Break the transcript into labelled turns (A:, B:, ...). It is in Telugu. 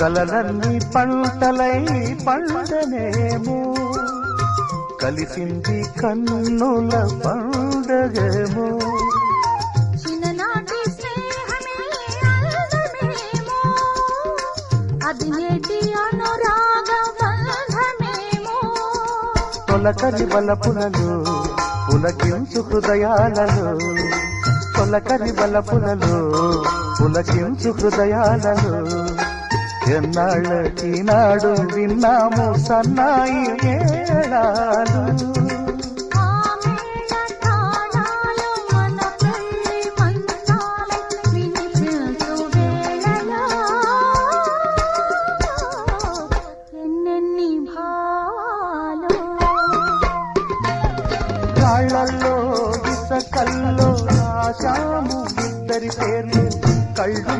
A: కలలన్నీ పంటలై పండనేమో కలిసింది కన్నుల పండగేమో.
B: అది నేటి అనురాగ
A: తొలకరి బలపులలో పులకించు హృదయాలలో తొలకరి బలపులలో పులకించు హృదయాలలో ఎన్నాళ్ళకి నాడు విన్నాము సన్నాయి మేళాలు
B: ఆ మేళ తాళాలు మన పెళ్ళి మంత్రాలు వినిపించు వేళలో ఎన్నెన్ని భావాలు
A: కాళ్ళల్లో ఇసకల్లో రాశాము ఇద్దరి పేర్లు. కళ్ళు